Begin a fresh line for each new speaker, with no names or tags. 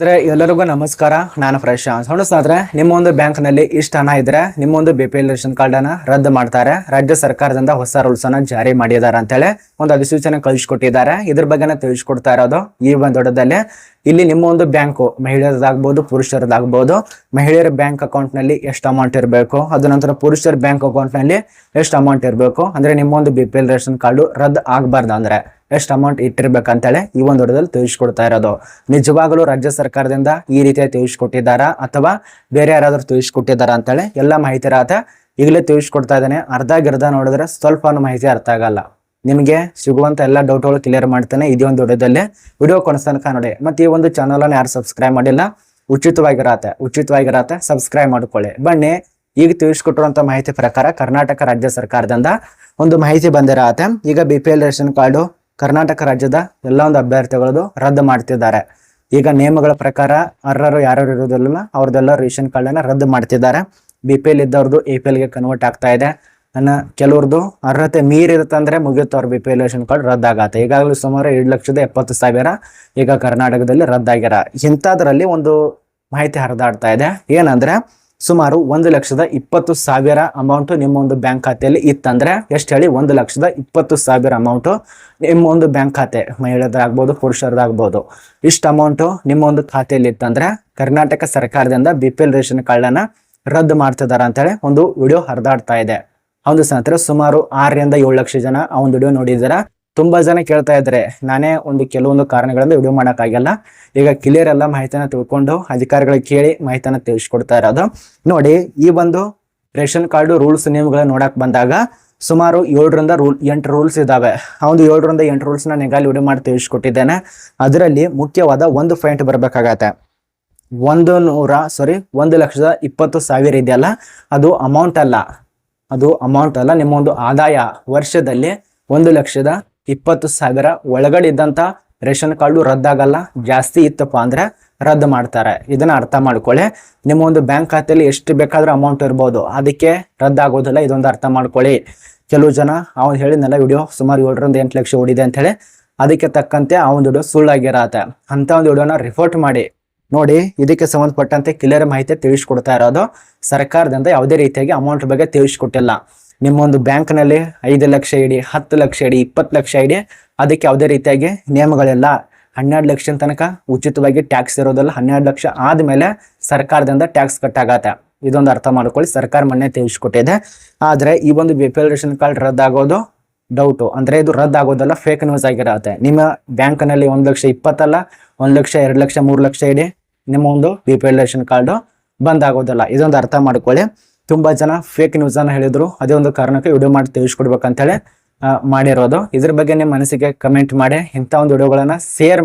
ಅಂದ್ರೆ ಎಲ್ಲರಿಗೂ ನಮಸ್ಕಾರ. ನಾನು ಪ್ರಶಾಂತ್ ಹೊಣಸಾದ್ರೆ ನಿಮ್ಮ ಒಂದು ಬ್ಯಾಂಕ್ನಲ್ಲಿ ಇಷ್ಟ ಹಣ ಇದ್ರೆ ನಿಮ್ಮ ಒಂದು ಬಿ ಪಿ ರೇಷನ್ ಕಾರ್ಡ್ ಅನ್ನ ರದ್ದು ಮಾಡ್ತಾರೆ. ರಾಜ್ಯ ಸರ್ಕಾರದಿಂದ ಹೊಸ ರೂಲ್ಸ್ ಅನ್ನ ಜಾರಿ ಮಾಡಿದ್ದಾರೆ ಅಂತೇಳಿ ಒಂದು ಅಧಿಸೂಚನೆ ಕಳಿಸ್ಕೊಟ್ಟಿದ್ದಾರೆ. ಇದ್ರ ಬಗ್ಗೆನ ತಿಳಿಸ್ಕೊಡ್ತಾ ಇರೋದು ಈ ಒಂದು ದೊಡ್ಡದಲ್ಲಿ. ಇಲ್ಲಿ ನಿಮ್ಮ ಒಂದು ಬ್ಯಾಂಕು, ಮಹಿಳೆಯರದಾಗ್ಬೋದು, ಪುರುಷರದಾಗ್ಬೋದು, ಮಹಿಳೆಯರ ಬ್ಯಾಂಕ್ ಅಕೌಂಟ್ನಲ್ಲಿ ಎಷ್ಟು ಅಮೌಂಟ್ ಇರಬೇಕು, ಅದ ನಂತರ ಪುರುಷರ ಬ್ಯಾಂಕ್ ಅಕೌಂಟ್ನಲ್ಲಿ ಎಷ್ಟು ಅಮೌಂಟ್ ಇರಬೇಕು, ಅಂದ್ರೆ ನಿಮ್ಮ ಒಂದು B P L ration card ರದ್ದು ಆಗಬಾರ್ದು ಅಂದ್ರೆ ಎಷ್ಟು ಅಮೌಂಟ್ ಇಟ್ಟಿರ್ಬೇಕಂತೇಳಿ ಈ ಒಂದು ದೊಡ್ಡದಲ್ಲಿ ತಿಳಿಸ್ಕೊಡ್ತಾ ಇರೋದು. ನಿಜವಾಗಲೂ ರಾಜ್ಯ ಸರ್ಕಾರದಿಂದ ಈ ರೀತಿಯಾಗಿ ತಿಳಿಸ್ಕೊಟ್ಟಿದ್ದಾರಾ, ಅಥವಾ ಬೇರೆ ಯಾರಾದರೂ ತಿಳಿಸ್ಕೊಟ್ಟಿದ್ದಾರಾ ಅಂತೇಳಿ ಎಲ್ಲ ಮಾಹಿತಿ ಇರತ್ತೆ. ಈಗಲೇ ತಿಳಿಸ್ಕೊಡ್ತಾ ಇದ್ದಾನೆ. ಅರ್ಧ ಗಿರ್ಧ ನೋಡಿದ್ರೆ ಸ್ವಲ್ಪ ಮಾಹಿತಿ ಅರ್ಥ ಆಗಲ್ಲ. ನಿಮಗೆ ಸಿಗುವಂತ ಎಲ್ಲ ಡೌಟ್ಗಳು ಕ್ಲಿಯರ್ ಮಾಡ್ತಾನೆ. ಇದೇ ಒಂದು ವಿಡಿಯೋದಲ್ಲಿ ವಿಡಿಯೋ ಕೊನೆಸ್ತನಕ ನೋಡಿ. ಮತ್ತೆ ಈ ಒಂದು ಚಾನಲ್ ಅನ್ನು ಯಾರು ಸಬ್ಸ್ಕ್ರೈಬ್ ಮಾಡಿಲ್ಲ, ಉಚಿತವಾಗಿರತ್ತೆ. ಉಚಿತವಾಗಿರತ್ತೆ. ಸಬ್ಸ್ಕ್ರೈಬ್ ಮಾಡ್ಕೊಳ್ಳಿ. ಬನ್ನಿ, ಈಗ ತಿಳಿಸ್ಕೊಟ್ಟಿರುವಂತ ಮಾಹಿತಿ ಪ್ರಕಾರ ಕರ್ನಾಟಕ ರಾಜ್ಯ ಸರ್ಕಾರದಿಂದ ಒಂದು ಮಾಹಿತಿ ಬಂದಿರತ್ತೆ. ಈಗ B P L ration card Karnataka ರಾಜ್ಯದ ಎಲ್ಲ ಒಂದು ಅಭ್ಯರ್ಥಿಗಳದು ರದ್ದು ಮಾಡ್ತಿದ್ದಾರೆ. ಈಗ ನಿಯಮಗಳ ಪ್ರಕಾರ ಅರ್ಹರು ಯಾರು ಇರೋದಿಲ್ಲ ಅವ್ರದ್ದೆಲ್ಲ ರೇಷನ್ ಕಾರ್ಡ್ ಅನ್ನ ರದ್ದು ಮಾಡ್ತಿದ್ದಾರೆ. ಬಿ ಪಿ ಎಲ್ ಇದ್ದವ್ರದ್ದು ಎ ಪಿ ಎಲ್ಗೆ ಕನ್ವರ್ಟ್ ಆಗ್ತಾ ಇದೆ. ನನ್ನ ಕೆಲವ್ರದ್ದು ಅರ್ಹತೆ ಮೀರಿರುತ್ತಂದ್ರೆ ಮುಗಿಯುತ್ತೆ ಅವ್ರ B P L ration card ರದ್ದಾಗತ್ತೆ. ಈಗಾಗಲೇ ಸುಮಾರು ಎರಡು ಲಕ್ಷದ ಎಪ್ಪತ್ತು ಸಾವಿರ ಈಗ ಕರ್ನಾಟಕದಲ್ಲಿ ರದ್ದಾಗ್ಯಾರ. ಇಂಥದ್ರಲ್ಲಿ ಒಂದು ಮಾಹಿತಿ ಹರಿದಾಡ್ತಾ ಇದೆ. ಏನಂದ್ರೆ ಸುಮಾರು ಒಂದು ಲಕ್ಷದ ಇಪ್ಪತ್ತು ಸಾವಿರ ಅಮೌಂಟ್ ನಿಮ್ಮ ಒಂದು ಬ್ಯಾಂಕ್ ಖಾತೆಯಲ್ಲಿ ಇತ್ತಂದ್ರೆ ಎಷ್ಟು ಹೇಳಿ? ಒಂದು ಲಕ್ಷದ ಇಪ್ಪತ್ತು ಸಾವಿರ ಅಮೌಂಟ್ ನಿಮ್ಮ ಒಂದು ಬ್ಯಾಂಕ್ ಖಾತೆ, ಮಹಿಳೆಯದಾಗ್ಬೋದು, ಪುರುಷರದಾಗ್ಬೋದು, ಇಷ್ಟು ಅಮೌಂಟು ನಿಮ್ಮ ಒಂದು ಖಾತೆಯಲ್ಲಿ ಇತ್ತಂದ್ರೆ ಕರ್ನಾಟಕ ಸರ್ಕಾರದಿಂದ ಬಿ ಪಿ ಎಲ್ ರೇಷನ್ ಕಾರ್ಡನ್ನು ರದ್ದು ಮಾಡ್ತಿದ್ದಾರೆ ಅಂತೇಳಿ ಒಂದು ವಿಡಿಯೋ ಹರಿದಾಡ್ತಾ ಇದೆ. ಹೌದು ಸ್ನೇಹಿತರೆ, ಸುಮಾರು ಆರರಿಂದ ಏಳು ಲಕ್ಷ ಜನ ಆ ಒಂದು ವಿಡಿಯೋ ನೋಡಿದಾರ ತುಂಬಾ ಜನ ಕೇಳ್ತಾ ಇದ್ರೆ ನಾನೇ ಒಂದು ಕೆಲವೊಂದು ಕಾರಣಗಳಿಂದ ವಿಡಿಯೋ ಮಾಡೋಕ್ಕಾಗಲ್ಲ. ಈಗ ಕ್ಲಿಯರ್ ಎಲ್ಲ ಮಾಹಿತಿನ ತಿಳ್ಕೊಂಡು ಅಧಿಕಾರಿಗಳಿಗೆ ಕೇಳಿ ಮಾಹಿತಿನ ತಿಳಿಸ್ಕೊಡ್ತಾ ಇರೋದು. ನೋಡಿ, ಈ ಒಂದು ರೇಷನ್ ಕಾರ್ಡ್ ರೂಲ್ಸ್ ನಿಯಮಗಳನ್ನ ನೋಡಕ್ ಬಂದಾಗ ಸುಮಾರು ಏಳರಿಂದ ರೂಲ್ ಎಂಟು ರೂಲ್ಸ್ ಇದ್ದಾವೆ ಆ ಒಂದು ಏಳರಿಂದ ಎಂಟು ರೂಲ್ಸ್ನ ನಿಗಾಲಿ ವಿಡಿಯೋ ಮಾಡಿ ತಿಳಿಸ್ಕೊಟ್ಟಿದ್ದೇನೆ. ಅದರಲ್ಲಿ ಮುಖ್ಯವಾದ ಒಂದು ಪಾಯಿಂಟ್ ಬರಬೇಕಾಗತ್ತೆ. ಒಂದು ನೂರ ಸಾರಿ ಒಂದು ಲಕ್ಷದ ಇಪ್ಪತ್ತು ಸಾವಿರ ಇದೆಯಲ್ಲ, ಅದು ಅಮೌಂಟ್ ಅಲ್ಲ. ಅದು ಅಮೌಂಟ್ ಅಲ್ಲ, ನಿಮ್ಮ ಒಂದು ಆದಾಯ ವರ್ಷದಲ್ಲಿ ಒಂದು ಲಕ್ಷದ ಇಪ್ಪತ್ತು ಸಾವಿರ ಒಳಗಡೆ ಇದ್ದಂತ ರೇಷನ್ ಕಾರ್ಡು ರದ್ದಾಗಲ್ಲ, ಜಾಸ್ತಿ ಇತ್ತಪ್ಪ ಅಂದ್ರೆ ರದ್ದು ಮಾಡ್ತಾರೆ. ಇದನ್ನ ಅರ್ಥ ಮಾಡ್ಕೊಳ್ಳಿ. ನಿಮ್ಮ ಒಂದು ಬ್ಯಾಂಕ್ ಖಾತೆಯಲ್ಲಿ ಎಷ್ಟು ಬೇಕಾದ್ರೂ ಅಮೌಂಟ್ ಇರ್ಬೋದು. ಅದಕ್ಕೆ ರದ್ದಾಗೋದಿಲ್ಲ, ಇದೊಂದು ಅರ್ಥ ಮಾಡ್ಕೊಳ್ಳಿ. ಕೆಲವು ಜನ ಅವ್ನು ಹೇಳಿದ್ನಲ್ಲ ವಿಡಿಯೋ ಸುಮಾರು ಏಳರಿಂದ ಎಂಟು ಲಕ್ಷ ಓಡಿದೆ ಅಂತ ಹೇಳಿ. ಅದಕ್ಕೆ ತಕ್ಕಂತೆ ಆ ಒಂದು ವಿಡಿಯೋ ಸುಳ್ಳಾಗಿರತ್ತೆ. ಅಂತ ಒಂದು ವಿಡಿಯೋನ ರಿಪೋರ್ಟ್ ಮಾಡಿ. ನೋಡಿ, ಇದಕ್ಕೆ ಸಂಬಂಧಪಟ್ಟಂತೆ ಕ್ಲಿಯರ್ ಮಾಹಿತಿ ತಿಳಿಸ್ಕೊಡ್ತಾ ಇರೋದು ಸರ್ಕಾರದಿಂದ ಯಾವುದೇ ರೀತಿಯಾಗಿ ಅಮೌಂಟ್ ಬಗ್ಗೆ ತಿಳಿಸ್ಕೊಟ್ಟಿಲ್ಲ. ನಿಮ್ಮ ಒಂದು ಬ್ಯಾಂಕ್ನಲ್ಲಿ ಐದು ಲಕ್ಷ ಇಡಿ, ಹತ್ತು ಲಕ್ಷ ಇಡಿ, ಇಪ್ಪತ್ತು ಲಕ್ಷ ಇಡಿ, ಅದಕ್ಕೆ ಯಾವುದೇ ರೀತಿಯಾಗಿ ನಿಯಮಗಳಿಲ್ಲ ಹನ್ನೆರಡು ಲಕ್ಷ ತನಕ ಉಚಿತವಾಗಿ ಟ್ಯಾಕ್ಸ್ ಇರೋದಲ್ಲ, ಹನ್ನೆರಡು ಲಕ್ಷ ಆದಮೇಲೆ ಸರ್ಕಾರದಿಂದ ಟ್ಯಾಕ್ಸ್ ಕಟ್ ಆಗತ್ತೆ. ಇದೊಂದು ಅರ್ಥ ಮಾಡ್ಕೊಳ್ಳಿ, ಸರ್ಕಾರ ಮೊನ್ನೆ ತಿಳಿಸ್ಕೊಟ್ಟಿದೆ. ಆದರೆ ಈ ಒಂದು B P L ration card ರದ್ದಾಗೋದು doubt ಅಂದ್ರೆ ಇದು ರದ್ದಾಗೋದಲ್ಲ ಫೇಕ್ ನ್ಯೂಸ್ ಆಗಿರತ್ತೆ. ನಿಮ್ಮ ಬ್ಯಾಂಕ್ನಲ್ಲಿ ಒಂದು ಲಕ್ಷ ಇಪ್ಪತ್ತಲ್ಲ ಒಂದು ಲಕ್ಷ, ಎರಡು ಲಕ್ಷ, ಮೂರು ಲಕ್ಷ ಇಡಿ, ನಿಮ್ಮ ಒಂದು ರೇಷನ್ ಕಾರ್ಡು ಬಂದ್ ಆಗೋದಿಲ್ಲ. ಇದೊಂದು ಅರ್ಥ ಮಾಡ್ಕೊಳ್ಳಿ. ತುಂಬಾ ಜನ ಫೇಕ್ ನ್ಯೂಸ್ ಹೇಳಿದರು. ಅದೇ ಒಂದು ಕಾರಣಕ್ಕೆ ವಿಡಿಯೋ ಮಾಡಿ ತಿಳಿಸ್ಕೊಡ್ಬೇಕಂತೇಳಿ ಮಾಡಿರೋದು. ಇದ್ರ ಬಗ್ಗೆ ನಿಮ್ಮ ಮನಸ್ಸಿಗೆ ಕಮೆಂಟ್ ಮಾಡಿ. ಇಂಥ ಒಂದು ವಿಡಿಯೋಗಳನ್ನು ಶೇರ್